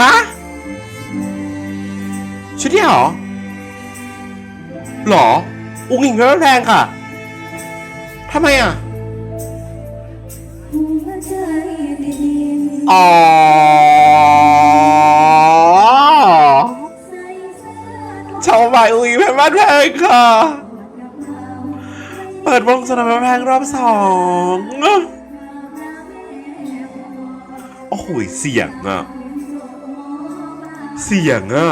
ฮะ ชุดที่หรอ หรอ อุ้งอิงเพชรบ้านแพงค่ะ ทำไมอะ อ๋อ ชาวใหม่อุ้ยเพชรบ้านแพงค่ะ เปิดวงสนามเพชรบ้านแพงรอบสองโอ้โหเสียงอะ เสียงอะ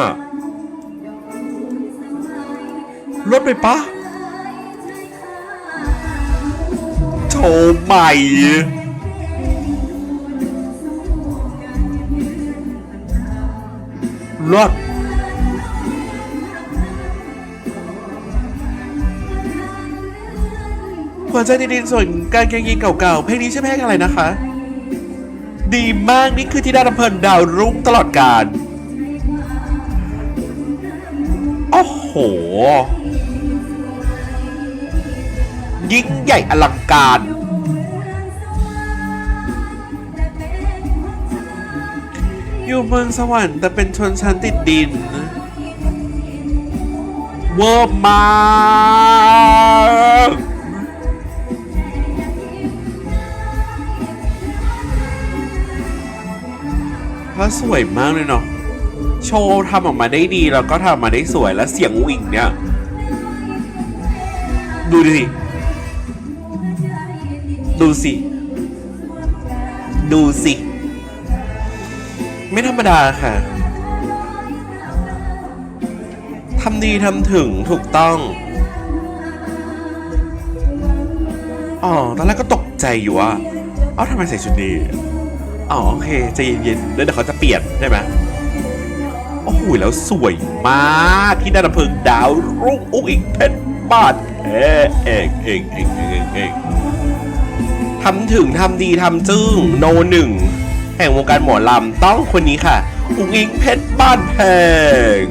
ลดไปปะโชว์ใหม่ลดหัวใจดินส่วนการเกงยีนเก่าๆ เพลงนี้ใช่เพลงอะไรนะคะ ดีมากนี่คือที่ดาดำเพลินดาวรุ่งตลอดกาล อ้โห ยิ่งใหญ่อลังการ อยู่เมืองสวรรค์แต่เป็นชนชั้นติดดิน เวอร์มากพระสวยมากเลยเนาะ โชว์ทำออกมาได้ดีแล้วก็ทำออกมาได้สวยแล้วเสียงวิ่งเนี่ย ดูดิ ดูสิ ดูสิ ไม่ธรรมดาค่ะทำดีทำถึงถูกต้อง อ๋อ ตอนแรกก็ตกใจอยู่ว่าเอ้าทำไมใส่ชุดนี้ อ๋อ โอเคใจเย็นๆแล้วเดี๋ยวเขาจะเปลี่ยนใช่ไหม โอ้โหแล้วสวยมากที่ดานำเพิงดาวรุ่งอุ้งอิงเพชรบาทเอกเอกเอกเอกเอกเอกทำถึงทำดีทำจึ้งโนหนึ่งแห่งวงการหมอลำต้องคนนี้ค่ะ อุ้งอิงเพชรบ้านแพง